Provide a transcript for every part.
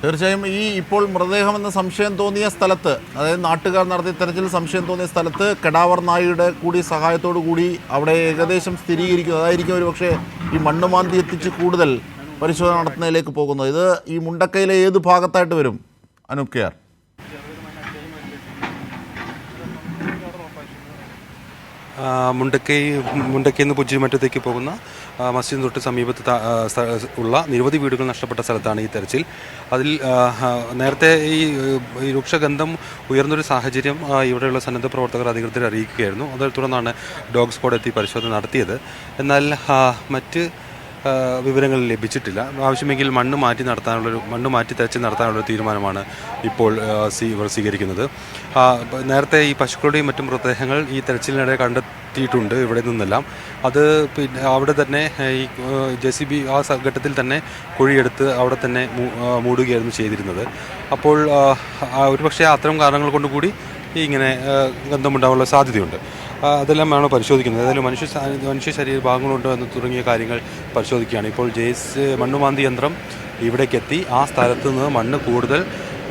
തീർച്ചയായും ഈ ഇപ്പോൾ മൃതദേഹം എന്ന സംശയം തോന്നിയ സ്ഥലത്ത് അതായത് നാട്ടുകാർ നടത്തിയ തെരച്ചിൽ സംശയം തോന്നിയ സ്ഥലത്ത് കെടാവർ നായിയുടെ കൂടി സഹായത്തോടു കൂടി അവിടെ ഏകദേശം സ്ഥിരീകരിക്കും അതായിരിക്കും ഒരു പക്ഷേ ഈ മണ്ണുമാന്തി എത്തിച്ച് കൂടുതൽ പരിശോധന നടത്തുന്നതിലേക്ക് പോകുന്നത്. ഇത് ഈ മുണ്ടക്കയിലെ ഏത് ഭാഗത്തായിട്ട് വരും? Anoop K R. മുണ്ടക്കൈ മുണ്ടക്കയിൽ നിന്ന് പുജിമറ്റത്തേക്ക് പോകുന്ന ആ, മസ്ജിദിന് തൊട്ട് സമീപത്ത് ഉള്ള നിരവധി വീടുകൾ നഷ്ടപ്പെട്ട സ്ഥലത്താണ് ഈ തെരച്ചിൽ. അതിൽ നേരത്തെ ഈ രൂക്ഷഗന്ധം ഉയർന്നൊരു സാഹചര്യം ഇവിടെയുള്ള സന്നദ്ധ പ്രവർത്തകർ അധികൃതരെ അറിയിക്കുകയായിരുന്നു. അതേ തുടർന്നാണ് ഡോഗ് സ്ക്വാഡ് എത്തി പരിശോധന നടത്തിയത്. എന്നാൽ മറ്റ് വിവരങ്ങൾ ലഭിച്ചിട്ടില്ല. ആവശ്യമെങ്കിൽ മണ്ണ് മാറ്റി നടത്താനുള്ളൊരു മണ്ണ് മാറ്റി തെച്ച് നടത്താനുള്ളൊരു തീരുമാനമാണ് ഇപ്പോൾ ഇവർ സ്വീകരിക്കുന്നത്. നേരത്തെ ഈ പശുക്കളുടെയും മറ്റും മൃതദേഹങ്ങൾ ഈ തെരച്ചിലിനിടെ കണ്ടെത്തിയിട്ടുണ്ട് ഇവിടെ നിന്നെല്ലാം. അത് പിന്നെ അവിടെ തന്നെ ഈ ജെ സി ബി ആ ഘട്ടത്തിൽ തന്നെ കുഴിയെടുത്ത് അവിടെ തന്നെ മൂടുകയായിരുന്നു ചെയ്തിരുന്നത്. അപ്പോൾ ഒരുപക്ഷെ അത്തരം കാരണങ്ങൾ കൊണ്ടുകൂടി ഇങ്ങനെ ഗന്ധമുണ്ടാകാനുള്ള സാധ്യതയുണ്ട്. അതെല്ലാം വേണം പരിശോധിക്കുന്നത്? ഏതായാലും മനുഷ്യ മനുഷ്യ ശരീര ഭാഗങ്ങളുണ്ടോ എന്ന് തുടങ്ങിയ കാര്യങ്ങൾ പരിശോധിക്കുകയാണ്. ഇപ്പോൾ ജെയ്സ് മണ്ണുമാന്തി യന്ത്രം ഇവിടേക്ക് എത്തി ആ സ്ഥലത്ത് നിന്ന് മണ്ണ് കൂടുതൽ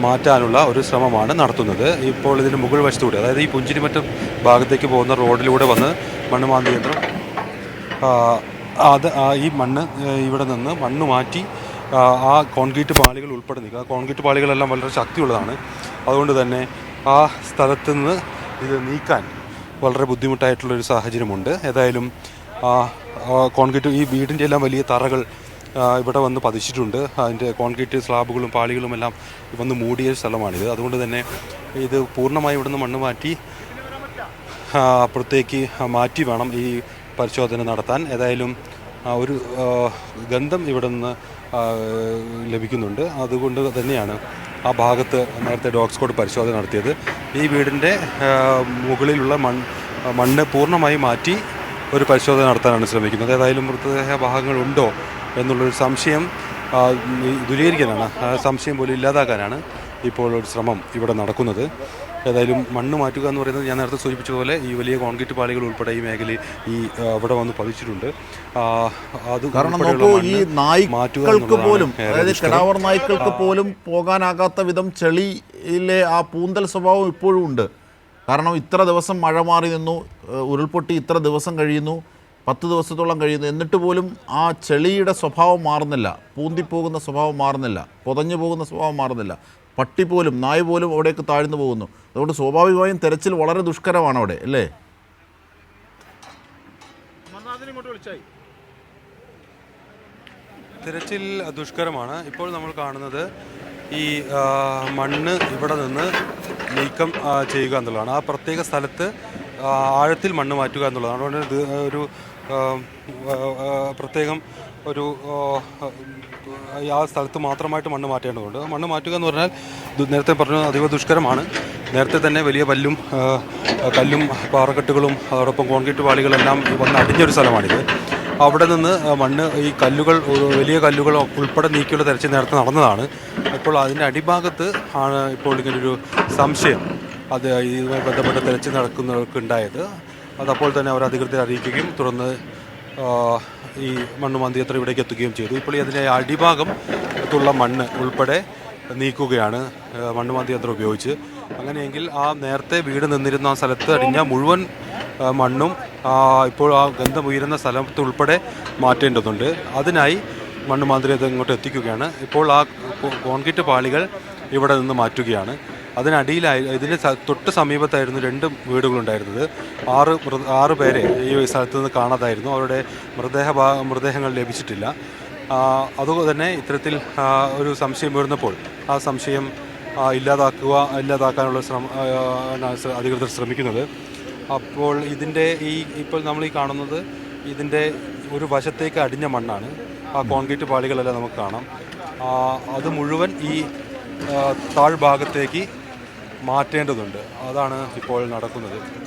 മാറ്റാനുള്ള ഒരു ശ്രമമാണ് നടത്തുന്നത്. ഇപ്പോൾ ഇതിന്റെ മുകൾ വശത്തൂടെ അതായത് ഈ പുഞ്ചിരിമറ്റം ഭാഗത്തേക്ക് പോകുന്ന റോഡിലൂടെ വന്ന് മണ്ണുമാന്തി യന്ത്രം ആ, അത് ഈ മണ്ണ് ഇവിടെ നിന്ന് മണ്ണ് മാറ്റി ആ, കോൺക്രീറ്റ് പാളികൾ ഉൾപ്പെടെ ആ കോൺക്രീറ്റ് പാളികളെല്ലാം വളരെ ശക്തിയുള്ളതാണ്. അതുകൊണ്ട് തന്നെ ആ സ്ഥലത്ത് നിന്ന് ഇത് നീക്കാൻ വളരെ ബുദ്ധിമുട്ടായിട്ടുള്ളൊരു സാഹചര്യമുണ്ട്. ഏതായാലും കോൺക്രീറ്റ് ഈ വീടിന്റെ എല്ലാം വലിയ തറകൾ ഇവിടെ വന്ന് പതിച്ചിട്ടുണ്ട്. അതിന്റെ കോൺക്രീറ്റ് സ്ലാബുകളും പാളികളും എല്ലാം വന്ന് മൂടിയ സ്ഥലമാണിത്. അതുകൊണ്ട് തന്നെ ഇത് പൂർണമായി ഇവിടുന്ന് മണ്ണ് മാറ്റി അപ്പുറത്തേക്ക് മാറ്റി വേണം ഈ പരിശോധന നടത്താൻ. ഏതായാലും ഒരു ഗന്ധം ഇവിടെ നിന്ന് ലഭിക്കുന്നുണ്ട്. അതുകൊണ്ട് തന്നെയാണ് ആ ഭാഗത്ത് നേരത്തെ ഡോഗ് സ്കോഡ് പരിശോധന നടത്തിയത്. ഈ വീടിന്റെ മുകളിലുള്ള മൺ മണ്ണ് പൂർണമായി മാറ്റി ഒരു പരിശോധന നടത്താനാണ് ശ്രമിക്കുന്നത്. ഏതായാലും മൃതദേഹ ഭാഗങ്ങളുണ്ടോ എന്നുള്ളൊരു സംശയം ദുരീകരിക്കാനാണ്. സംശയം പോലും ഇല്ലാതാക്കാനാണ്. ഇപ്പോൾ ഒരു ശ്രമം ഇവിടെ നടക്കുന്നത്. ഏതായാലും മണ്ണ് മാറ്റുക എന്ന് പറയുന്നത് ഞാൻ നേരത്തെ സൂചിപ്പിച്ചതുപോലെ ഈ വലിയ കോൺക്രീറ്റ് പാളികൾ ഉൾപ്പെടെ ഈ മേഖലയിൽ ഈ അവിടെ വന്ന് പതിച്ചിട്ടുണ്ട്. അത് കാരണം നോക്കൂ ഈ നായ്ക്കൾക്ക് പോലും അതായത് കെടാവർ നായ്ക്കൾക്ക് പോലും പോകാനാകാത്ത വിധം ചെളിയിലെ ആ പൂന്തൽ സ്വഭാവം ഇപ്പോഴും ഉണ്ട്. കാരണം ഇത്ര ദിവസം മഴ മാറി നിന്നു ഉരുൾപൊട്ടി ഇത്ര ദിവസം കഴിയുന്നു പത്ത് ദിവസത്തോളം കഴിയുന്നു. എന്നിട്ട് പോലും ആ ചെളിയുടെ സ്വഭാവം മാറുന്നില്ല. പൂന്തിപ്പോകുന്ന സ്വഭാവം മാറുന്നില്ല. പുതഞ്ഞു പോകുന്ന സ്വഭാവം മാറുന്നില്ല. പട്ടി പോലും നായ് പോലും അവിടേക്ക് താഴ്ന്നു പോകുന്നു. അതുകൊണ്ട് സ്വാഭാവികമായും തെരച്ചിൽ വളരെ ദുഷ്കരമാണ് അവിടെ അല്ലേ? തിരച്ചിൽ ദുഷ്കരമാണ്. ഇപ്പോൾ നമ്മൾ കാണുന്നത് ഈ മണ്ണ് ഇവിടെ നിന്ന് നീക്കം ചെയ്യുക എന്നുള്ളതാണ്. ആ പ്രത്യേക സ്ഥലത്ത് ആഴത്തിൽ മണ്ണ് മാറ്റുക എന്നുള്ളതാണ്. അതുകൊണ്ട് ഒരു പ്രത്യേകം ഒരു ആ, സ്ഥലത്ത് മാത്രമായിട്ട് മണ്ണ് മാറ്റേണ്ടതുണ്ട്. മണ്ണ് മാറ്റുക എന്ന് പറഞ്ഞാൽ നേരത്തെ പറഞ്ഞു അതീവ ദുഷ്കരമാണ്. നേരത്തെ തന്നെ വലിയ പല്ലും കല്ലും പാറക്കെട്ടുകളും അതോടൊപ്പം കോൺക്രീറ്റ് പാളികളെല്ലാം വന്ന് അടിഞ്ഞൊരു സ്ഥലമാണിത്. അവിടെ നിന്ന് മണ്ണ് ഈ കല്ലുകൾ വലിയ കല്ലുകൾ ഉൾപ്പെടെ നീക്കിയുള്ള തെരച്ചിൽ നേരത്തെ നടന്നതാണ്. ഇപ്പോൾ അതിന്റെ അടിഭാഗത്ത് ആണ് ഇപ്പോൾ ഇങ്ങനൊരു സംശയം. അത് ഇതുമായി ബന്ധപ്പെട്ട തെരച്ചിൽ നടക്കുന്നവർക്ക് ഉണ്ടായത് അതപ്പോൾ തന്നെ അവർ അധികൃതരെ അറിയിക്കുകയും തുടർന്ന് ഈ മണ്ണ് മന്ദിയത്ര ഇവിടേക്ക് എത്തുകയും ചെയ്തു. ഇപ്പോൾ അതിന്റെ അടിഭാഗം ത്തുള്ള മണ്ണ് ഉൾപ്പെടെ നീക്കുകയാണ് മണ്ണ് മന്ദിയന്ത്രം ഉപയോഗിച്ച്. അങ്ങനെയെങ്കിൽ ആ നേരത്തെ വീട് നിന്നിരുന്ന ആ സ്ഥലത്ത് അടിഞ്ഞ മുഴുവൻ മണ്ണും ഇപ്പോൾ ആ ഗന്ധം ഉയരുന്ന സ്ഥലത്ത് ഉൾപ്പെടെ മാറ്റേണ്ടതുണ്ട്. അതിനായി മണ്ണ് മാന്ത്രികത ഇങ്ങോട്ട് എത്തിക്കുകയാണ്. ഇപ്പോൾ ആ കോൺക്രീറ്റ് പാളികൾ ഇവിടെ നിന്ന് മാറ്റുകയാണ്. അതിനടിയിലായി ഇതിന് തൊട്ട് സമീപത്തായിരുന്നു രണ്ട് വീടുകളുണ്ടായിരുന്നത്. ആറ് ആറ് പേരെ ഈ സ്ഥലത്ത് നിന്ന് കാണാതായിരുന്നു. അവരുടെ മൃതദേഹ മൃതദേഹങ്ങൾ ലഭിച്ചിട്ടില്ല. അതുപോലെ തന്നെ ഇത്തരത്തിൽ ഒരു സംശയം വരുന്നപ്പോൾ ആ സംശയം ഇല്ലാതാക്കുക ഇല്ലാതാക്കാനുള്ള ശ്രമം അധികൃതർ ശ്രമിക്കുന്നത്. അപ്പോൾ ഇതിന്റെ ഈ ഇപ്പോൾ നമ്മൾ ഈ കാണുന്നത് ഇതിന്റെ ഒരു വശത്തേക്ക് അടിഞ്ഞ മണ്ണാണ്. ആ കോൺക്രീറ്റ് പാളികളെല്ലാം നമുക്ക് കാണാം. അത് മുഴുവൻ ഈ താഴ്ഭാഗത്തേക്ക് മാറ്റേണ്ടതുണ്ട്. അതാണ് ഇപ്പോൾ നടക്കുന്നത്.